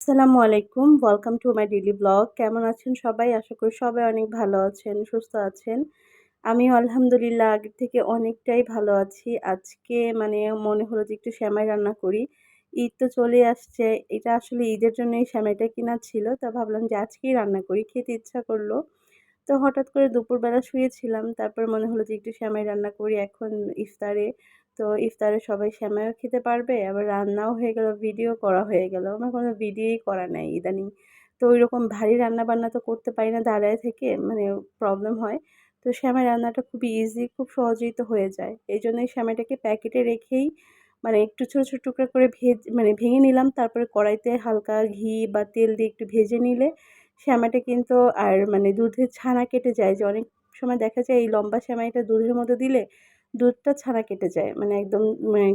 আসসালামু আলাইকুম। Welcome to my daily blog কেমন আছেন সবাই? আশা করি সবাই অনেক ভালো আছেন, সুস্থ আছেন। আমি আলহামদুলিল্লাহ আগের থেকে অনেকটাই ভালো আছি। আজকে মানে মনে হলো যে একটু শ্যামাই রান্না করি। ঈদ তো চলে আসছে। এটা আসলে ঈদের জন্য এই শ্যামাইটা কেনা ছিল, তা ভাবলাম যে আজকেই রান্না করি। খেতে ইচ্ছা করল। তো হঠাৎ করে দুপুরবেলা শুয়েছিলাম, তারপর মনে হলো যে একটু শ্যামাই রান্না করি। এখন ইফতারে তো ইফতারে সবাই শ্যামাইও খেতে পারবে, আবার রান্নাও হয়ে গেল, ভিডিও করা হয়ে গেল। আমার কোনো ভিডিওই করা নাই ইদানিং। তো ওই রকম ভারী রান্না বান্না তো করতে পারি না দাঁড়ায় থেকে মানে প্রবলেম হয়। তো শ্যামাই রান্নাটা খুব ইজি খুব সহজেই তো হয়ে যায়। এই জন্যই শ্যামাইটাকে প্যাকেটে রেখেই মানে একটু ছোটো ছোটো টুকরা করে ভেজ মানে ভেঙে নিলাম। তারপরে কড়াইতে হালকা ঘি বা তেল দিয়ে একটু ভেজে নিলে শ্যামাটা কিন্তু আর মানে দুধের ছানা কেটে যায়। যে অনেক সময় দেখা যায় এই লম্বা শ্যামাইটা দুধের মধ্যে দিলে দুধটা ছানা কেটে যায় মানে একদম মানে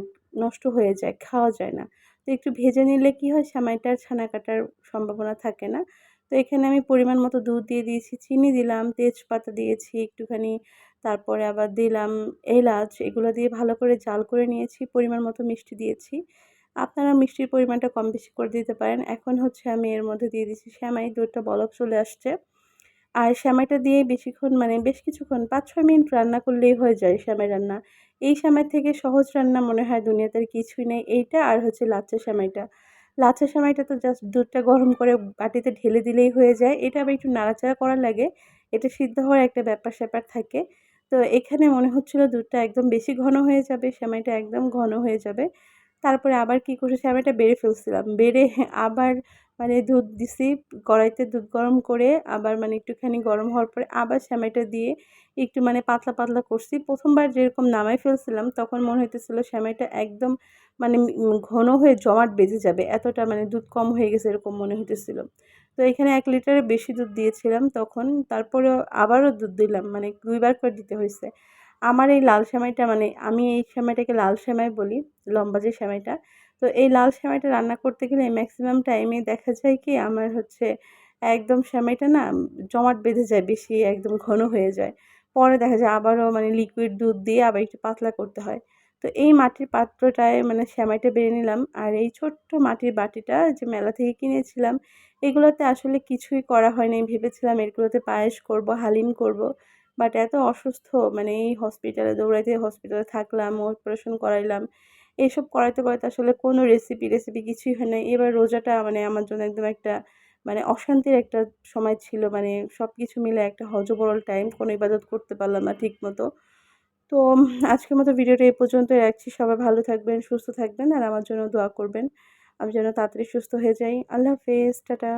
নষ্ট হয়ে যায়, খাওয়া যায় না। তো একটু ভেজে নিলে কি হয়, সেমাইটার ছানা কাটার সম্ভাবনা থাকে না। তো এখানে আমি পরিমাণ মতো দুধ দিয়ে দিয়েছি, চিনি দিলাম, তেজপাতা দিয়েছি একটুখানি, তারপরে আবার দিলাম এলাচ, এগুলো দিয়ে ভালো করে জাল করে নিয়েছি, পরিমাণ মতো মিষ্টি দিয়েছি। আপনারা মিষ্টির পরিমাণটা কম বেশি করে দিতে পারেন। এখন হচ্ছে আমি এর মধ্যে দিয়ে দিচ্ছি শ্যামাই দুধটা বলক চলে আসছে। আর শ্যামাইটা দিয়ে বেশিক্ষণ মানে বেশ কিছুক্ষণ পাঁচ ছয় মিনিট রান্না করলেই হয়ে যায় শ্যামাই রান্না। এই শ্যামাই থেকে সহজ রান্না মনে হয় দুনিয়াতে কিছুই নেই এইটা আর হচ্ছে লাচ্চা শ্যামাইটা লাচ্চা শ্যামাইটা তো জাস্ট দুধটা গরম করে বাটিতে ঢেলে দিলেই হয়ে যায়। এটা আবার একটু নাড়াচাড়া করার লাগে, এটা সিদ্ধ হওয়ার একটা ব্যাপার স্যাপার থাকে। তো এখানে মনে হচ্ছিল দুধটা একদম বেশি ঘন হয়ে যাবে শ্যামাইটা একদম ঘন হয়ে যাবে। তারপরে আবার কী করছি? আমি এটা বেড়ে ফেলছিলাম। বেড়ে আবার মানে দুধ দিছি, কড়াইতে দুধ গরম করে আবার মানে একটুখানি গরম হওয়ার পরে আবার শ্যামাইটা দিয়ে একটু মানে পাতলা পাতলা করছি। প্রথমবার যেরকম নামাই ফেলছিলাম, তখন মনে হইতেছিল শ্যামাইটা একদম মানে ঘন হয়ে জমাট বেজে যাবে। এতটা মানে দুধ কম হয়ে গেছে এরকম মনে হইতেছিল। তো এখানে এক লিটারের বেশি দুধ দিয়েছিলাম তখন। তারপরেও আবারও দুধ দিলাম মানে দুইবার করে দিতে হয়েছে আমার এই লাল সেমাইটা মানে আমি এই সেমাইটাকে লাল সেমাই বলি, লম্বা যে সেমাইটা। তো এই লাল সেমাইটা রান্না করতে গেলে ম্যাক্সিমাম টাইমে দেখা যায় কি আমার হচ্ছে একদম সেমাইটা না জমাট বেঁধে যায়, বেশি একদম ঘন হয়ে যায়। পরে দেখা যায় আবারও মানে লিকুইড দুধ দিয়ে আবার একটু পাতলা করতে হয়। তো এই মাটির পাত্রটায় মানে সেমাইটা বেড়ে নিলাম। আর এই ছোট্ট মাটির বাটিটা যে মেলা থেকে কিনেছিলাম, এগুলোতে আসলে কিছুই করা হয়নি। ভেবেছিলাম এগুলোতে পায়েস করব, হালিম করব। বাট এত অসুস্থ মানে এই হসপিটালে দৌড়াইতে হসপিটালে থাকলাম অপারেশন করাইলাম এইসব করাইতে করাইতে আসলে কোনো রেসিপি রেসিপি কিছুই হয় না এবার রোজাটা মানে আমার জন্য একদম একটা মানে অশান্তির একটা সময় ছিল মানে সব কিছু মিলে একটা হজবরল টাইম কোনো ইবাদত করতে পারলাম না ঠিক মতো তো আজকের মতো ভিডিওটা এই পর্যন্তই রাখছি। সবাই ভালো থাকবেন, সুস্থ থাকবেন, আর আমার জন্য দোয়া করবেন। আমি যেন তাড়াতাড়ি সুস্থ হয়ে যাই। আল্লাহ হাফেজ, টাটা।